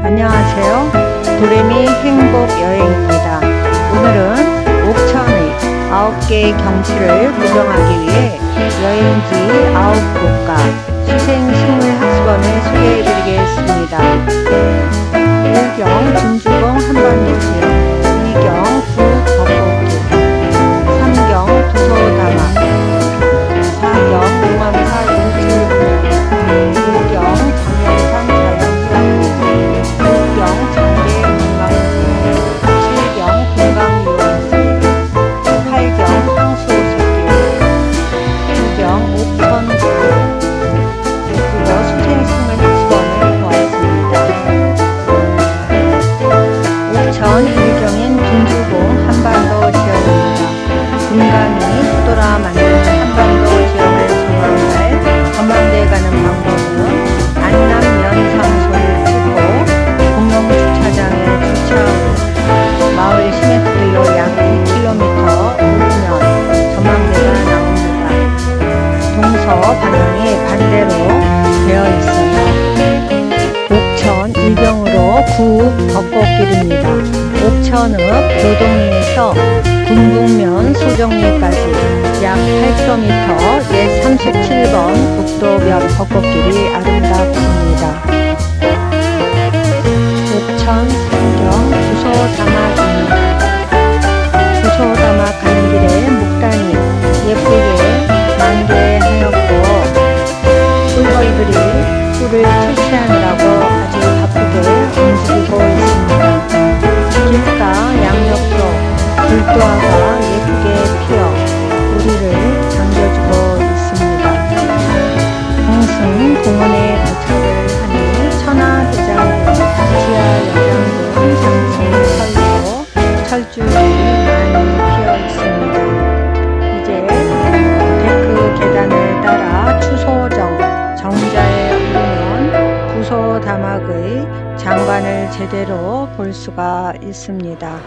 안녕하세요. 도레미 행복 여행입니다. 오늘은 옥천의 9개의 경치를 구경하기 위해 여행지 9곳과 수생식물학습원을 소개해드리겠습니다. 5경 준주공 한반도 지역, 2경 부법곡길, 3경 도서다막, 8km 옛 37번 국도변 벚꽃길이 아름답습니다. 옥천 제대로 볼 수가 있습니다.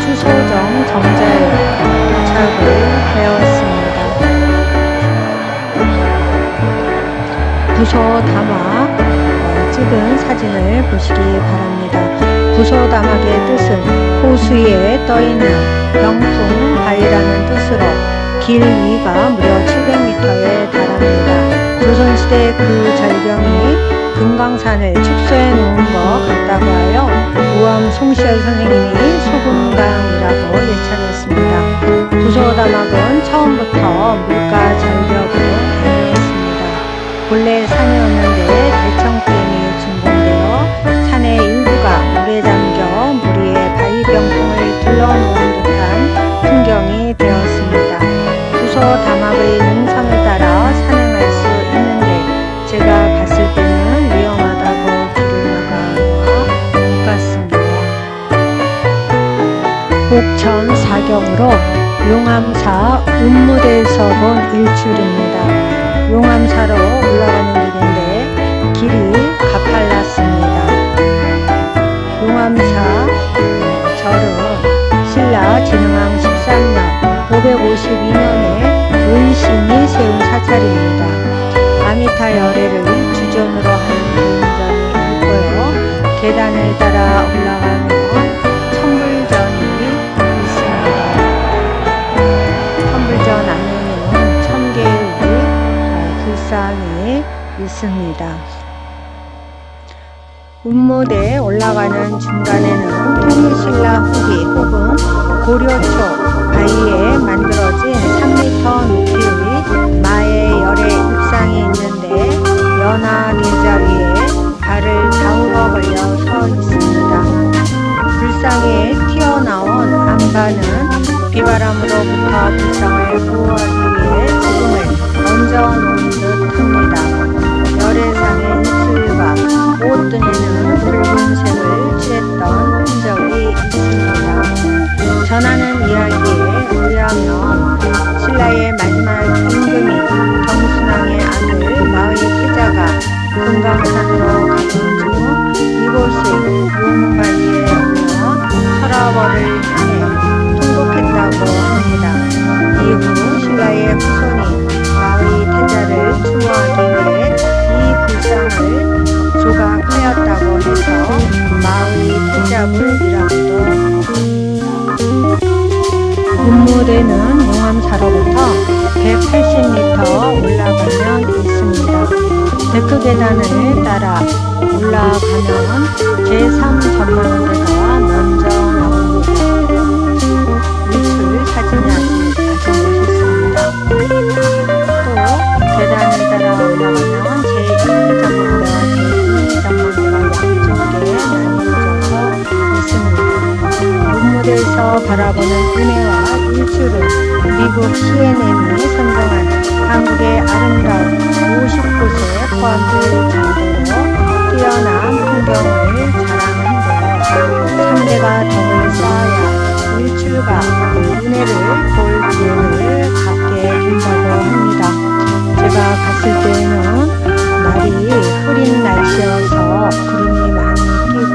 추소정 정자에 도착을 하였습니다. 부소다막 어, 찍은 사진을 보시기 바랍니다. 부소다막의 뜻은 호수 위에 떠있는 병풍 바위라는 뜻으로 길 위가 무려 700m에 달합니다. 조선시대 그 절경이 금강산을 축소해 놓은 것 같다고 하여 우암 송시열 선생님이 소금강이라고 예찬했습니다. 부소다막은 처음부터 물가 절벽으로 다녔습니다. 본래 산이었는데 대청댐이 준공되어 산의 일부가 물에 잠겨 물 위에 바위병풍을 둘러놓은 듯한 풍경이 되었습니다. 부소 다막의 옥천 사경으로 용암사 운무대에서 본 일출입니다. 용암사로 올라가는 길인데 길이 가팔랐습니다. 용암사 절은 신라 진흥왕 13년 552년에 의신이 세운 사찰입니다. 아미타 열애를 주전으로 하는 궁전이 있고요. 계단을 따라 올라가면 있습니다. 운무대에 올라가는 중간에는 통일신라 후기 혹은 고려초 바위에 만들어진 3m 높이의 마의 금강산으로 가던 중 이곳의 용바위에 올라 서라벌을 향해 통곡했다고 합니다. 이후 신라의 후손이 마의 태자를 추모하기 위해 이 불상을 조각하였다고 했습니다. 콩자불이라고도 군무대는 용암사로부터 180m 올라가면 있습니다. 데크 계단을 따라 올라가면 제3 전망대가 먼저 나옵니다. 위출 사진이 문무대에서 바라보는 은혜와 일출은 미국 CNN이 선정한 한국의 아름다운 50곳에 포함될 정도로 뛰어난 풍경을 자랑한데 3대가 덕을 쌓아야 일출과 은혜를 볼 기회를 갖게 된다고 합니다. 제가 갔을 때에는 날이 흐린 날씨여서 구름이 많이 끼고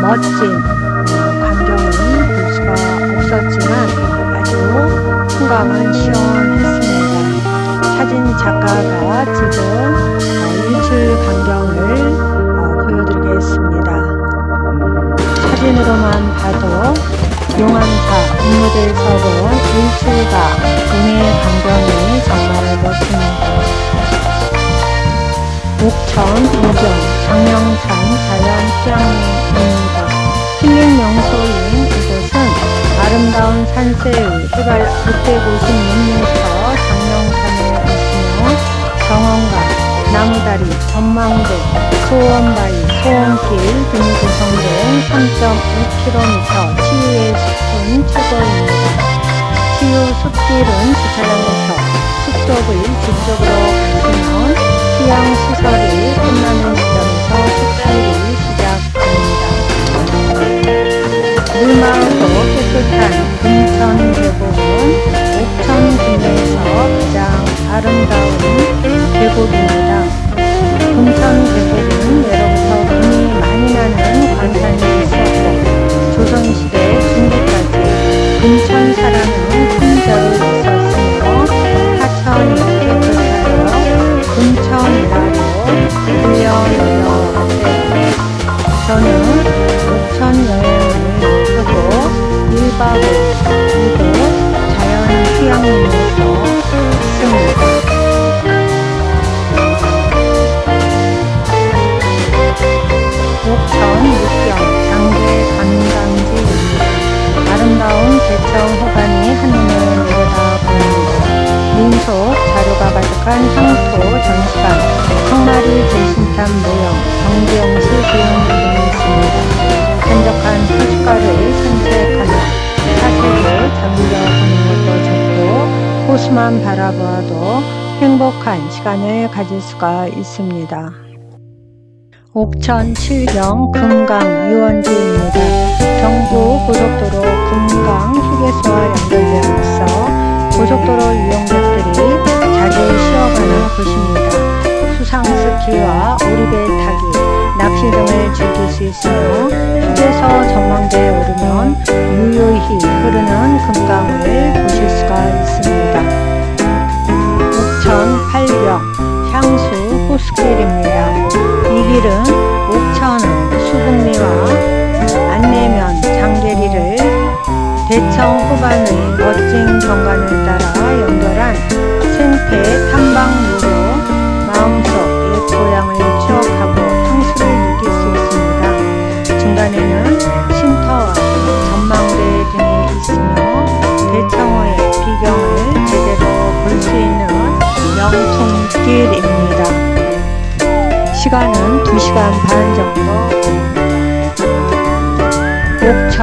멋진 풍광은 시원했습니다. 사진 작가가 어, 일출 광경을 어, 보여드리겠습니다. 사진으로만 봐도 용암사 인무대에서 본 일출과 은혜의 광경이 정말 멋집니다. 옥천, 우경, 장명산 자연휴양림입니다. 힐링 이곳은 아름다운 산세의 해발 656m 장명산에 있으며 정원과 나무다리, 전망대, 소원바위, 소원길 등이 구성된 3.5km 치유의 숲은 최고입니다. 치유 숲길은 주차장에서 숲속을 뒤쪽으로 가시면 휴양시설이 끝나는 지점에서 숲길이 시작됩니다. 물마을 도 깨끗한 금천 계곡은 옥천 군내에서 가장 아름다운 계곡입니다. 금천 계곡은 1박 5일 이곳 자연 휴양림에서 있습니다. 옥천 육경 장계 관광지입니다. 아름다운 대청 호반이 한눈에 내려다 보입니다. 민속 자료가 가득한 향토 전시관, 항마리 대신탑 모형, 정지영시 구형 등이 있습니다. 한적한 호숫가를 산책하며 사색을 잠겨보는 것도 좋고 호수만 바라보아도 행복한 시간을 가질 수가 있습니다. 옥천 칠경 금강 유원지입니다. 경부 고속도로 금강 휴게소와 연결되어 있어 고속도로 이용객들이 자주 쉬어가는 곳입니다. 수상 스키와 오리배 타기, 낚 시 등을 즐길 수 있으며 휴게소 전망대에 오르면 유유히 흐르는 금강을 보실 수가 있습니다. 옥천 팔경 향수 호수길입니다. 이 길은 옥천은 수북리와 안내면 장계리를 대청 후반의 멋진 경관을 따라 연결한 생태 탐방 시간은 2시간 반 정도 옥천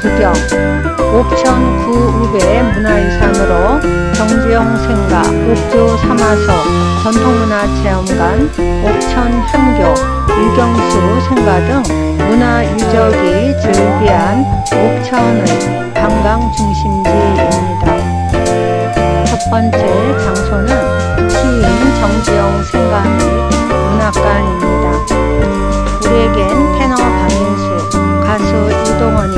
구경 옥천 구읍의 문화유산으로 정지영 생가 옥조 삼화소 전통문화체험관 옥천 향교 유경수 생가 등 문화유적이 즐비한 옥천의 관광 중심지입니다. 첫 번째 장소는 시인 정지영 생가 및 문학관입니다. 우리에겐 테너 박인수, 가수 이동원이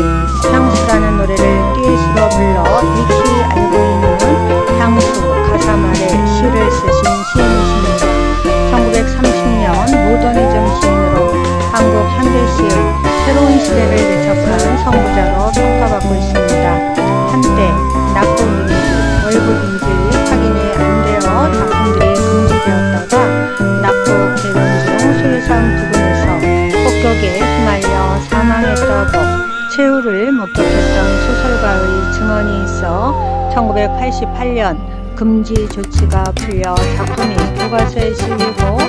향수라는 노래를 듀엣으로 불러 익히 알고 있는 향수 가사말에 시를 쓰신 시인이십니다. 1930년 모더니즘 시인으로 한국 현대시의 새로운 시대를 1988년 금지 조치가 풀려 작품이 교과서에 실리고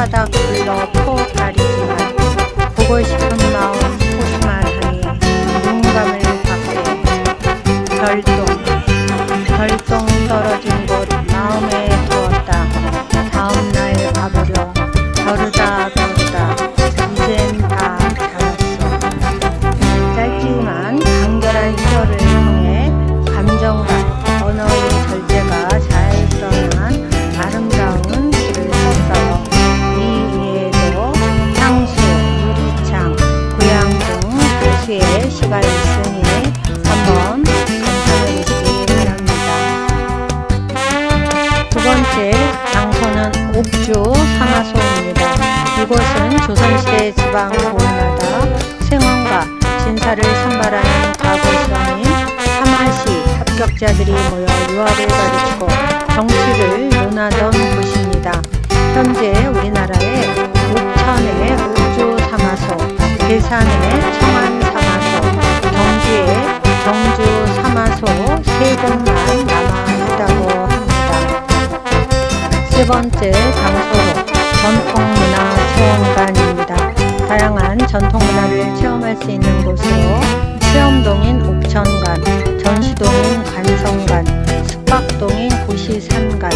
손바닥 불러 포 가리지만 보고 싶은 마음 호수만 하니 눈감을 받게. 별똥 옥주 상하소입니다. 이곳은 조선시대 지방 고을마다 생원과 진사를 선발하는 과거시험인 하마시 합격자들이 모여 유화를 가르치고 정치를 논하던 곳입니다. 현재 우리나라에 옥천의 옥주 상하소, 계산의 청안 상하소, 경주의 경주 번째 장소로 전통문화체험관입니다. 다양한 전통문화를 체험할 수 있는 곳으로 체험동인 옥천관, 전시동인 관성관, 숙박동인 고시산관,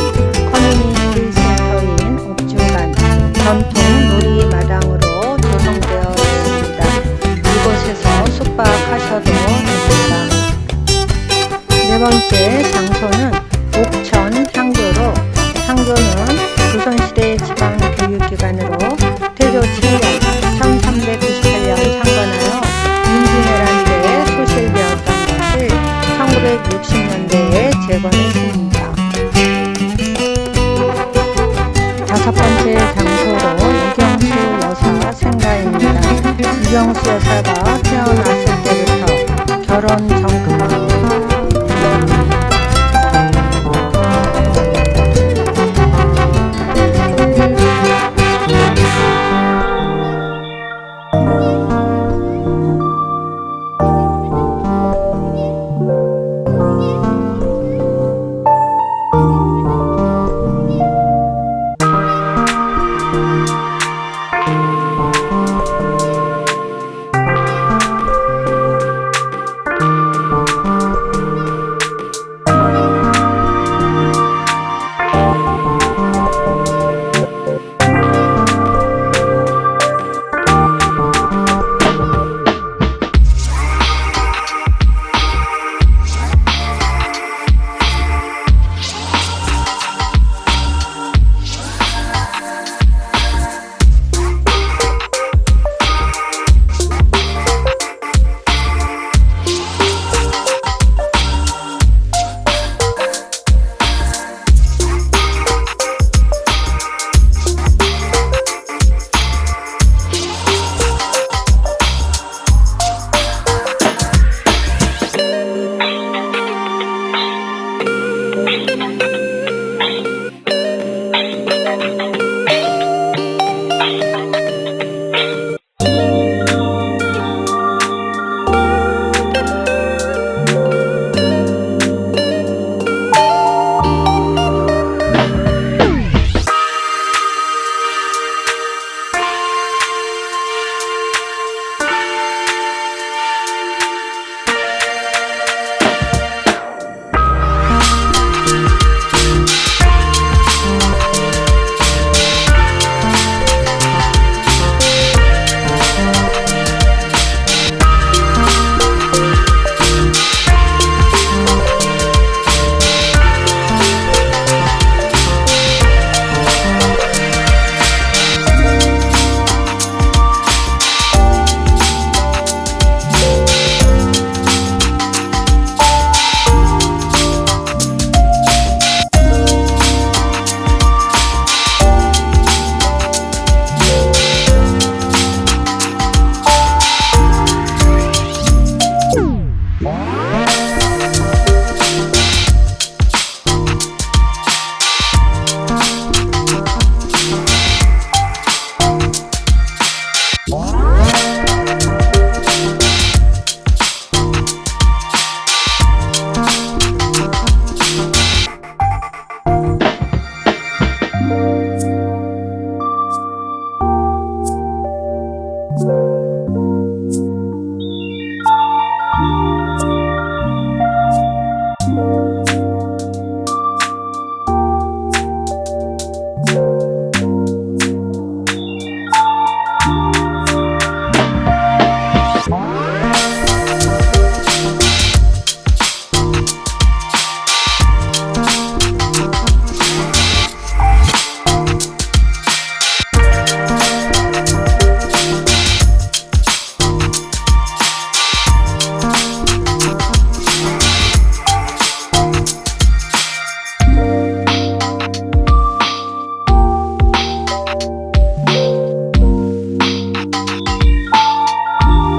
커뮤니티 센터인 옥주관, 전통 놀이마당으로 조성되어 있습니다. 이곳에서 숙박하셔도 됩니다. 네 번째 장소는 옥천 향교는 조선시대 지방 교육기관으로 태조 7년 1398년 창건하여 임진왜란 때 소실되었던 것을 1960년대에 재건했습니다. 다섯 번째 장소로 이경수 여사 생가입니다. 이경수 여사가 태어났을 때부터 결혼 전까지